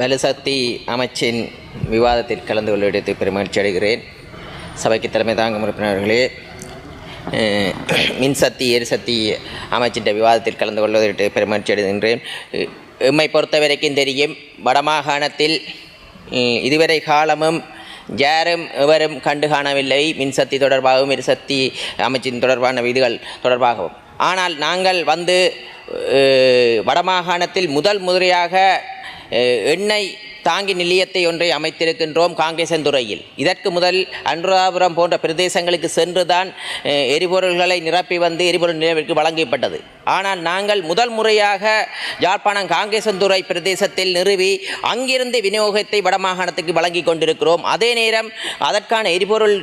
வலுசக்தி அமைச்சின் விவாதத்தில் கலந்து கொள்வதற்கு பெருமகிழ்ச்சி அடைகிறேன். சபைக்கு தலைமை தாங்கும் உறுப்பினர்களே மின்சக்தி எரிசக்தி அமைச்சின் விவாதத்தில் கலந்து கொள்வதற்கு பெருமகிழ்ச்சி அடைகின்றேன். எம்மை பொறுத்தவரைக்கும் தெரியும் வடமாகாணத்தில் இதுவரை காலமும் யாரும் எவரும் கண்டு காணவில்லை. மின்சக்தி தொடர்பாகவும் எரிசக்தி அமைச்சின் தொடர்பான விதிகள் தொடர்பாகவும். ஆனால் நாங்கள் வந்து வடமாகாணத்தில் முதல் முறையாக எண்ணெய் தாங்கி நிலையத்தை ஒன்றை அமைத்திருக்கின்றோம் காங்கேசந்துறையில் இதற்கு முதல் அனுராபுரம் போன்ற பிரதேசங்களுக்கு சென்றுதான் எரிபொருள்களை நிரப்பி வந்து எரிபொருள் நிலையத்திற்கு வழங்கப்பட்டது. ஆனால் நாங்கள் முதல் முறையாக யாழ்ப்பாணம் காங்கேசந்துறை பிரதேசத்தில் நிறுவி அங்கிருந்து விநியோகத்தை வடமாகாணத்துக்கு வழங்கி கொண்டிருக்கிறோம். அதே நேரம் அதற்கான எரிபொருள்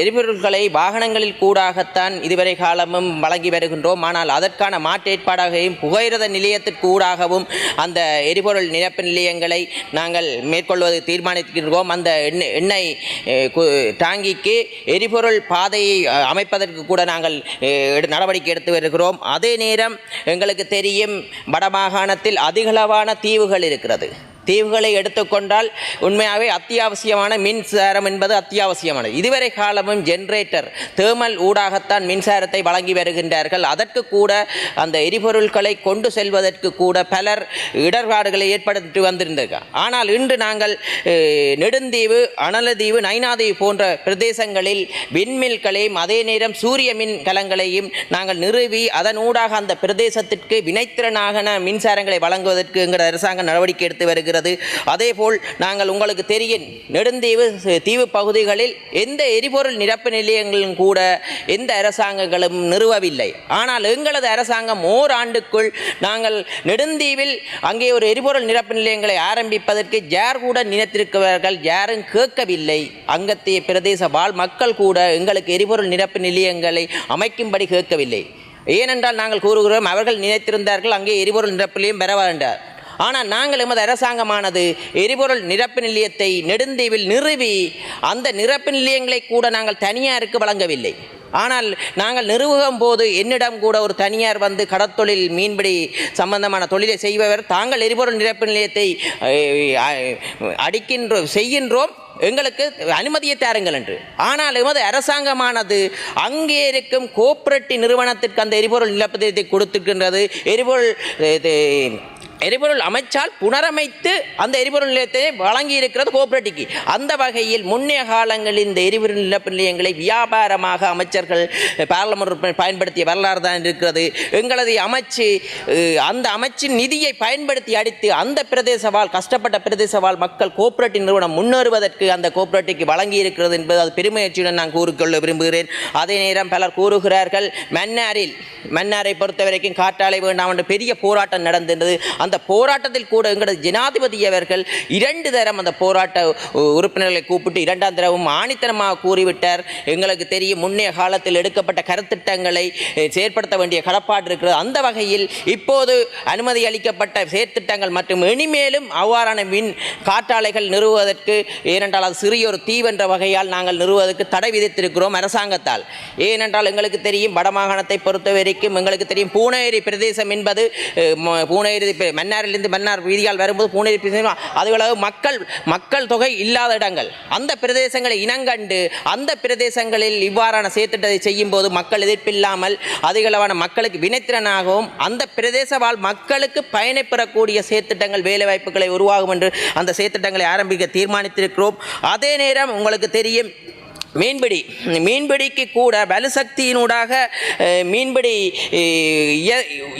எரிபொருள்களை வாகனங்களில் கூடாகத்தான் இதுவரை காலமும் வழங்கி வருகின்றோம். ஆனால் அதற்கான மாற்று ஏற்பாடாகவும் புகையிரத நிலையத்திற்கு ஊடாகவும் அந்த எரிபொருள் நிரப்பு நிலையங்களை நாங்கள் நாங்கள் மேற்கொள்வது தீர்மானித்திருக்கிறோம். அந்த எண்ணெய் எண்ணெய் டாங்கிக்கு எரிபொருள் பாதையை அமைப்பதற்கு கூட நாங்கள் எடு- நடவடிக்கை எடுத்து வருகிறோம். அதே நேரம் எங்களுக்கு தெரியும் வடமாகாணத்தில் அதிகளவான தீவுகள் இருக்கிறது. தீவுகளை எடுத்துக்கொண்டால் உண்மையாகவே அத்தியாவசியமான மின்சாரம் என்பது அத்தியாவசியமானது. இதுவரை காலமும் ஜென்ரேட்டர் தேர்மல் ஊடாகத்தான் மின்சாரத்தை வழங்கி வருகின்றார்கள். அதற்கு கூட அந்த எரிபொருட்களை கொண்டு செல்வதற்கு கூட பலர் இடர்பாடுகளை ஏற்படுத்தி வந்திருந்தார்கள் ஆனால் இன்று நாங்கள் நெடுந்தீவு அனலதீவு நைனாதீவு போன்ற பிரதேசங்களில் விண்மில்களையும் அதே நேரம் சூரிய மின் கலங்களையும் நாங்கள் நிறுவி அதன் ஊடாக அந்த பிரதேசத்திற்கு வினைத்திறனாக மின்சாரங்களை வழங்குவதற்கு எங்கள் அரசாங்கம் நடவடிக்கை எடுத்து வருகிறது. அதேபோல் நாங்கள் உங்களுக்கு தெரியும் நெடுந்தீவு தீவு பகுதிகளில் எந்த எரிபொருள் நிரப்பு நிலையங்களும் கூட எந்த அரசாங்கங்களும் நிறுவவில்லை. ஆனால் எங்களது அரசாங்கம் ஓராண்டுக்குள் நாங்கள் நெடுந்தீவில் அங்கே ஒரு எரிபொருள் நிரப்பு நிலையங்களை ஆரம்பிப்பதற்கு யார் கூட நினைத்திருக்கிறார்கள் யாரும் கேட்கவில்லை. அங்கத்திய பிரதேச வாழ் மக்கள் கூட எங்களுக்கு எரிபொருள் நிரப்பு நிலையங்களை அமைக்கும்படி கேட்கவில்லை. ஏனென்றால் நாங்கள் கூறுகிறோம் அவர்கள் நினைத்திருந்தார்கள் அங்கே எரிபொருள் நிரப்பிலையும் பெற வேண்டார் ஆனால் நாங்கள் எமது அரசாங்கமானது எரிபொருள் நிரப்பு நிலையத்தை நெடுந்தீவில் நிறுவி அந்த நிரப்பு நிலையங்களை கூட நாங்கள் தனியாருக்கு வழங்கவில்லை. ஆனால் நாங்கள் நிறுவுகும் போது என்னிடம் கூட ஒரு தனியார் வந்து கடற்தொழில் மீன்பிடி சம்பந்தமான தொழிலை செய்பவர் தாங்கள் எரிபொருள் நிரப்பு நிலையத்தை அடிக்கின்றோம் செய்கின்றோம். எங்களுக்கு அனுமதியை தாருங்கள் என்று. ஆனால் எமது அரசாங்கமானது அங்கே இருக்கும் கோஆபரேட்டிவ் நிறுவனத்திற்கு அந்த எரிபொருள் நிலப்பதியத்தை கொடுத்திருக்கின்றது. எரிபொருள் இது, எரிபொருள் அமைச்சால் புனரமைத்து அந்த எரிபொருள் நிலையத்தை வழங்கி இருக்கிறது கோஆபரேட்டிவ்க்கு. அந்த வகையில் முன்னைய காலங்களில் இந்த எரிபொருள் நிலப்பு நிலையங்களை வியாபாரமாக அமைச்சர்கள் பாராளுமன்ற பயன்படுத்திய வரலாறு தான் இருக்கிறது. எங்களது அமைச்சு அந்த அமைச்சின் நிதியை பயன்படுத்தி அடித்து அந்த பிரதேசவால் கஷ்டப்பட்ட பிரதேசவால் மக்கள் கோஆபரேட்டிவ் நிறுவனம் முன்னேறுவதற்கு அந்த கோஆபரேட்டிவ்க்கு வழங்கி இருக்கிறது என்பது அது பெருமையற்றியுடன் நான் கூறிக்கொள்ள விரும்புகிறேன். அதே நேரம் பலர் கூறுகிறார்கள் மன்னாரில் மன்னாரை பொறுத்த வரைக்கும் காற்றாலை வேண்டாம் என்று பெரிய போராட்டம் நடந்திருந்தது அந்த அந்த போராட்டத்தில் கூட எங்களது ஜனாதிபதி அவர்கள் இரண்டு தரம் அந்த போராட்ட உ- உறுப்பினர்களை கூப்பிட்டு இரண்டாம் தரவும் ஆணித்தனமாக கூறிவிட்டார். எங்களுக்கு தெரியும் முன்னைய காலத்தில் எடுக்கப்பட்ட கருத்திட்டங்களை செயற்படுத்த வேண்டிய கடப்பாடு இருக்கிறது. அந்த வகையில் இப்போது அனுமதி அளிக்கப்பட்ட செயற்திட்டங்கள் மற்றும் இனிமேலும் அவ்வாறான மின் காற்றாலைகள் நிறுவுவதற்கு ஏனென்றால் அது சிறிய ஒரு தீவென்ற வகையால் நாங்கள் நிறுவுவதற்கு தடை விதித்திருக்கிறோம் அரசாங்கத்தால். ஏனென்றால் எங்களுக்கு தெரியும் வடமாகாணத்தை பொறுத்த வரைக்கும் எங்களுக்கு தெரியும் பூனேரி பிரதேசம் என்பது பூனேரி மன்னாரிலிருந்து மன்னார் வீதியால் வரும்போது பூனேரி அதுகளவு மக்கள் மக்கள் தொகை இல்லாத இடங்கள். அந்த பிரதேசங்களை இனங்கண்டு அந்த பிரதேசங்களில் இவ்வாறான செயற்திட்டத்தை செய்யும் போது மக்கள் எதிர்ப்பில்லாமல் அதிகளவான மக்களுக்கு வினைத்திறனாகவும் அந்த பிரதேச வாழ் மக்களுக்கு பயனை பெறக்கூடிய செயற்திட்டங்கள் வேலைவாய்ப்புகளை உருவாகும் என்று அந்த செயற்திட்டங்களை ஆரம்பிக்க தீர்மானித்திருக்கிறோம். அதே நேரம் உங்களுக்கு தெரியும் மீன்பிடி மீன்பிடிக்கு கூட வலுசக்தியினூடாக மீன்பிடி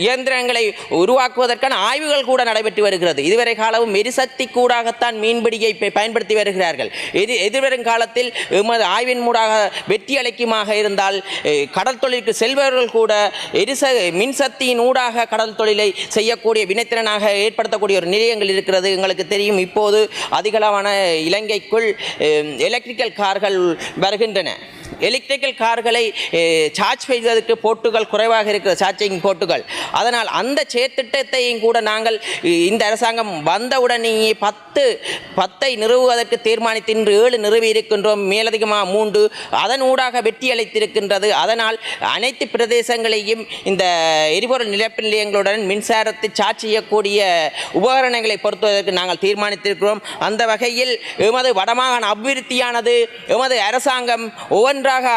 இயந்திரங்களை உருவாக்குவதற்கான ஆய்வுகள் கூட நடைபெற்று வருகிறது. இதுவரை காலமும் எரிசக்தி கூடாகத்தான் மீன்பிடியை பயன்படுத்தி வருகிறார்கள். எது எதிர்வரும் காலத்தில் எமது ஆய்வின் மூடாக வெற்றி அளிக்குமாக இருந்தால் கடல் தொழிலுக்கு செல்பவர்கள் கூட எரிச மின்சக்தியின் ஊடாக கடல் தொழிலை செய்யக்கூடிய வினைத்திறனாக ஏற்படுத்தக்கூடிய ஒரு நிலையங்கள் இருக்கிறது. எங்களுக்கு தெரியும் இப்போது அதிகளவான இலங்கைக்குள் எலக்ட்ரிக்கல் கார்கள் வருகின்றன. எலக்ட்ரிக்கல் கார்களை சார்ஜ் செய்வதற்கு போட்டுகள் குறைவாக இருக்கிற சார்ஜிங் போட்டுகள் அதனால் அந்த செயற்திட்டத்தையும் கூட நாங்கள் இந்த அரசாங்கம் வந்தவுடனேயே பத்து பத்தை நிறுவுவதற்கு தீர்மானித்து இன்று ஏழு நிறுவி இருக்கின்றோம். மேலதிகமாக மூன்று அதன் ஊடாக வெற்றி அளித்திருக்கின்றது. அதனால் அனைத்து பிரதேசங்களையும் இந்த எரிபொருள் நிலப்பு நிலையங்களுடன் மின்சாரத்தை சார்ஜ் செய்யக்கூடிய உபகரணங்களை பொறுத்துவதற்கு நாங்கள் தீர்மானித்திருக்கிறோம். அந்த வகையில் எமது வடமாகாண அபிவிருத்தியானது எமது அரசாங்கம் ஒவ்வொன்றாக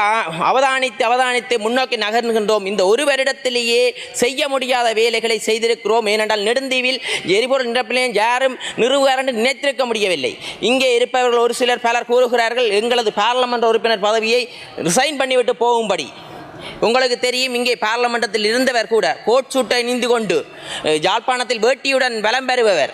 அவதானித்து அவதானித்து முன்னோக்கி நகர்கின்றோம். இந்த ஒரு வருடத்திலேயே செய்ய முடியாத வேலைகளை செய்திருக்கிறோம். ஏனென்றால் நெடுந்தீவில் எரிபொருள் நிரப்பிலையும் யாரும் நிறுவுவார் என்று நினைத்திருக்க முடியவில்லை. இங்கே இருப்பவர்கள் ஒரு சிலர் பலர் கூறுகிறார்கள் எங்களது பாராளுமன்ற உறுப்பினர் பதவியை ரிசைன் பண்ணிவிட்டு போகும்படி. உங்களுக்கு தெரியும் இங்கே பாராளுமன்றத்தில் இருந்தவர் கூட கோட் சூட்டை அணிந்து கொண்டு அஹ், யாழ்ப்பாணத்தில் வேட்டியுடன் வலம் பெறுபவர்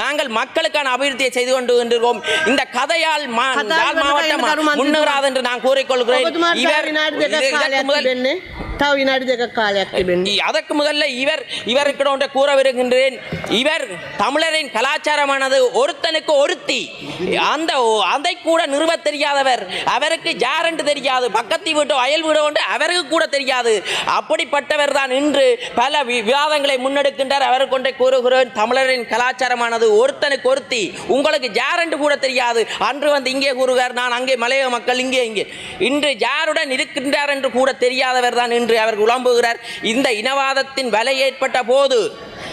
நாங்கள் மக்களுக்கான அபிவிருத்தியை செய்து கொண்டு கொண்டிருக்கோம் இந்த கதையால் மாவட்டம் முன்னேறாது என்று நான் கூறிக்கொள்கிறேன். විනාඩි இது- දෙකක් இதற்கு කාලයක් முதல் තිබෙන්නේ. තව විනාඩි දෙකක් කාලයක් තිබෙන්නේ. இ- அதற்கு முதல்ல இவர் இவருக்கு ஒன்றை கூற விரும்புகின்றேன் இவர் தமிழரின் கலாச்சாரமானது ஒருத்தனுக்கு ஒருத்தி அந்த ஒ- அதை கூட நிறுவ தெரியாதவர் அவருக்கு யாரென்று தெரியாது பக்கத்து வீட்டோ அயல் வீடோ ஒன்று அவருக்கு கூட தெரியாது அப்படிப்பட்டவர் தான் இன்று பல வி- விவாதங்களை முன்னெடுக்கின்றார் அவருக்கு ஒன்றை கூறுகிறேன் தமிழரின் கலாச்சாரமானது ஒருத்தனுக்கு ஒருத்தி உங்களுக்கு யாரென்று கூட தெரியாது அன்று வந்து இங்கே கூறுகிறார் நான் அங்கே மலைய மக்கள் இங்கே இங்கே இன்று யாருடன் இருக்கின்றார் என்று கூட தெரியாதவர் தான் இன்று அவர் உழம்புகிறார் இந்த இனவாதத்தின் வலை ஏற்பட்ட போது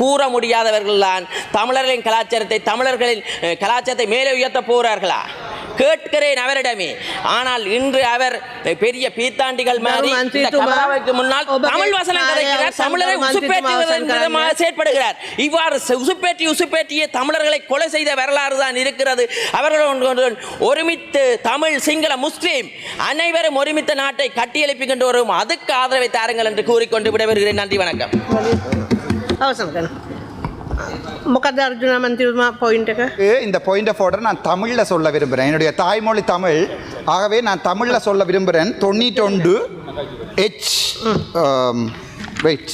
கூற முடியாதவர்கள் தான் தமிழர்களின் கலாச்சாரத்தை தமிழர்களின் கலாச்சாரத்தை மேலே உயர்த்த போகிறார்களா? கேட்கிறேன் அவரிடமே. ஆனால் இன்று அவர் பெரிய பீத்தாண்டிகள் மாதிரி முன்னால் தமிழ் வசனம் செயற்படுகிறார். இவ்வாறு உசுப்பேற்றி உசுப்பேற்றிய தமிழர்களை கொலை செய்த வரலாறு தான் இருக்கிறது. அவர்கள் ஒருமித்து தமிழ் சிங்கள முஸ்லீம் அனைவரும் ஒருமித்த நாட்டை கட்டியெழுப்பி கொண்டு வரும் அதுக்கு ஆதரவை தாருங்கள் என்று கூறிக்கொண்டு விடைபெறுகிறேன். நன்றி வணக்கம். අවසන් කරන. මොකද අර්ජුන මන්තිරුමා පොයින්ට එක இந்த பாயிண்ட் ஆஃப் ஆர்டர் நான் தமிழில் சொல்ல விரும்புகிறேன் என்னுடைய தாய்மொழி தமிழ் ஆகவே நான் தமிழில் சொல்ல விரும்புகிறேன் தொண்ணூற்றொண்டு H wait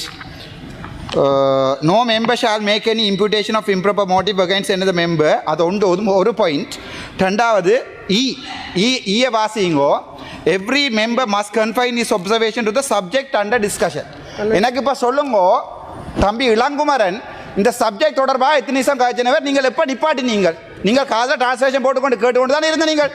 no member shall make any imputation of improper motive against எனது மெம்பர் அது ஒன்று ஒரு- ஒரு பாயிண்ட் ரெண்டாவது இ இ ஈய வாசிங்கோ every member must confine his observation to the subject under discussion எனக்கு இப்போ சொல்லுங்கோ தம்பி இளங்குமரன் இந்த சப்ஜெக்ட் தொடர்பாக எத்தனை நிமிஷம் காய்ச்சினவர் நீங்கள் எப்போ நிப்பாட்டினீங்கள் நீங்கள் காதில் டிரான்ஸ்லேஷன் போட்டுக்கொண்டு கேட்டுக்கொண்டு தானே இருந்த நீங்கள்.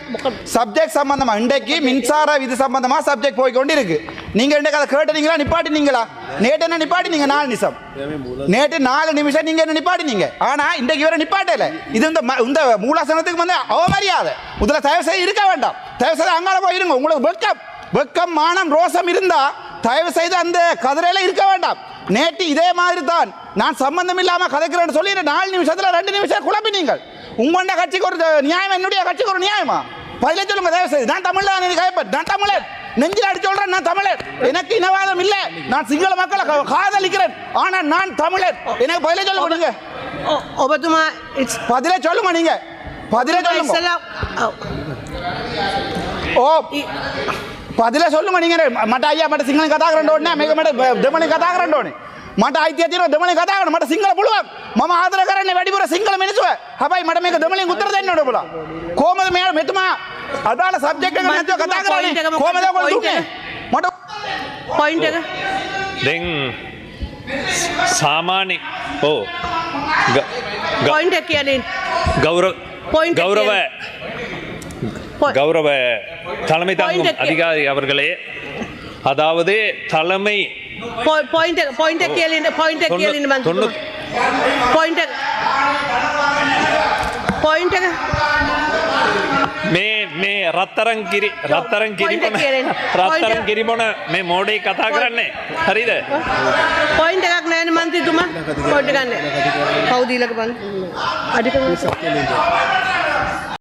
சப்ஜெக்ட் சம்பந்தமாக இன்றைக்கு மின்சார இது சம்பந்தமாக சப்ஜெக்ட் போய்க்கொண்டு இருக்கு நீங்கள் இன்றைக்கு அதை கேட்டுனீங்களா? நிப்பாட்டினீங்களா நேற்று என்ன நிப்பாட்டினீங்க? நாலு நிமிஷம். நேற்று நாலு நிமிஷம் நீங்கள் என்ன நிப்பாட்டினீங்க? ஆனால் இன்றைக்கு வேற நிப்பாட்டல. இது இந்த ம- இந்த மூலாசனத்துக்கு வந்து அவமரியாதை. முதல்ல தயவு செய்து இருக்க வேண்டாம். தயவு செய்து அங்கால போயிருங்க உங்களுக்கு வெக்கம். வெக்கம் மானம் ரோசம் இருந்தால் தயவு செய்து அந்த கதிரையில இருக்க வேண்டாம். நேற்று இதே மாதிரி தான் நான் சம்பந்தம் இல்லாமல் கதைக்கிறேன்னு சொல்லி நாலு நிமிஷத்தில் ரெண்டு நிமிஷம் குழப்பினீங்க உங்களோட கட்சிக்கு ஒரு நியாயம் என்னுடைய கட்சிக்கு ஒரு நியாயமா? பதிலே சொல்லுங்க தயவு செய்து நான் தமிழ்ல கைப்பட் நான் தமிழர். நெஞ்சில் அடிச்சு சொல்றேன் நான் தமிழர். எனக்கு இனவாதம் இல்லை. நான் சிங்கள மக்களை காதலிக்கிறேன். ஆனால் நான் தமிழர். எனக்கு பதிலே சொல்லுங்க நீங்க. ஒபத்துமா இட்ஸ் பதிலே சொல்லுங்க நீங்க. பதிலே சொல்லுங்க. ஓ. ඔව්. ஓ பதில சொல்லுங்க நீங்க මට අයියා මට සිංහල කතා කරන්න ඕනේ නැහැ මේක මට දෙමළෙන් කතා කරන්න ඕනේ මට අයිතිය තියෙනවා දෙමළෙන් කතා කරන්න මට සිංහල පුළුවන් මම ආදර කරන්නේ වැඩිපුර සිංහල මිනිස්සුව හැබැයි මට මේක දෙමළෙන් උත්තර දෙන්න ඕනේ ඔබලා කොහමද මෙයා මෙතුමා අදාළ සබ්ජෙක්ට් එක නැතුව කතා point එක කරන්නේ මොකක්ද? කොහමද ඔයගොල්ලෝ point දුන්නේ එක? මට පොයින්ට එක දැන් සාමාන්‍ය ඕ ග- ග- පොයින්ට එක කියලින් ගෞර Point එක கௌரவ Point- கௌரவ தலைமை தாங்கும் Point එක- அதிகாரி அவர்களே அதாவது தலைமை පොයින්ට පොයින්ට කියලින් පොයින්ට தொண்ணூ- කියලින් මන් தொண்ணூ- පොයින්ට පොයින්ට එක මේ මේ රත්තරන් කිරි රත්තරන් කිරිබොන Point එක කියලෙන්න. Point රත්තරන් එක- කිරිබොන මේ මෝඩේ කතා කරන්නේ හරිද පොයින්ට එකක් නෑන මන්තිතුමා පොයිට ගන්න කවදීලක බන් අඩික